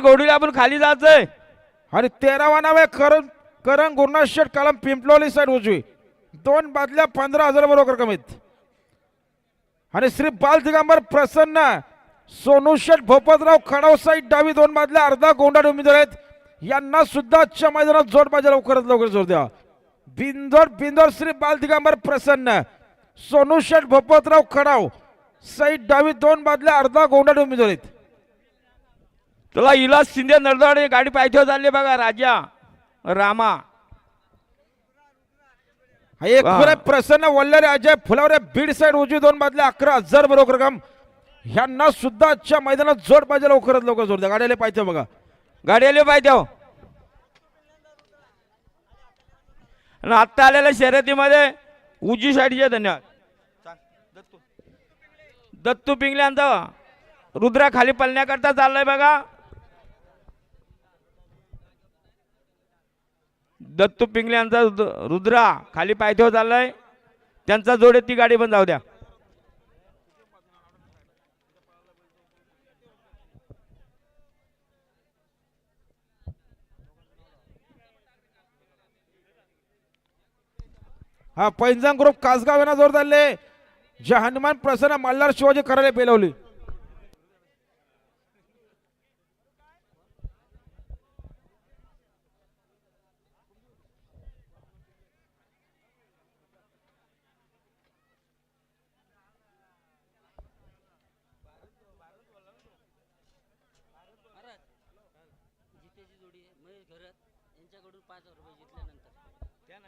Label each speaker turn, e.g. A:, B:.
A: घोडीला आपण खाली जायचंय
B: आणि तेरावा नाव आहे करण करण गुरुनाथ शेठ कलम पिंपलोली साईड उजवी. दोन बादल्या पंधरा हजार बरोबर कमीत आणि श्री बाल दिगंबर प्रसन्न सोनू शेठ भोपतराव खडाव साईड डावी दोन बादल्या अर्धा गोंडाड उमेदवार आहेत. यांना सुद्धा आजच्या मैदानात जोड पाहिजे लवकरात लवकर जोर द्या. बिंदोर बिंदोर श्री बाल दिगंबर प्रसन्न सोनू शेठ भोपतराव खडाव साईड डावी दोन बादल्या अर्धा गोंडाड उमेदवार आहेत.
A: तुला इलाज शिंदे नरदवाडे गाडी पायथ्यावर चालली बघा राजा. रामा.
B: हा एक प्रसन्न वल्लरे अजय फुलावरे बीड साईड उजवी दोन बादले अकरा हजार बरोबर रक्कम ह्यांना सुद्धा आजच्या मैदानात जोड पाहिजे लवकरात लवकर जोड द्या. गाड्याला पाहिजे बघा.
A: गाडी आली पायथ्यावर आणि आत्ता आलेल्या शर्यतीमध्ये उजी साईडचे धन्यवाद. दत्तू पिंगले यांचा रुद्रा खाली पळण्याकरता चाललाय बघा. दत्तू पिंगले यांचा रुद्रा खाली पायथ्यावर चाललाय. त्यांचा जोडे ती गाडी पण जाऊ द्या.
B: हा पैंजण ग्रुप कासगाव यांना जोर चालले जे हनुमान प्रसन्न मल्हार शिवाजी करायला पेलवली.
C: घोडे महेश घरत यांच्याकडून पाच हजार रुपये घेतल्यानंतर. त्या ना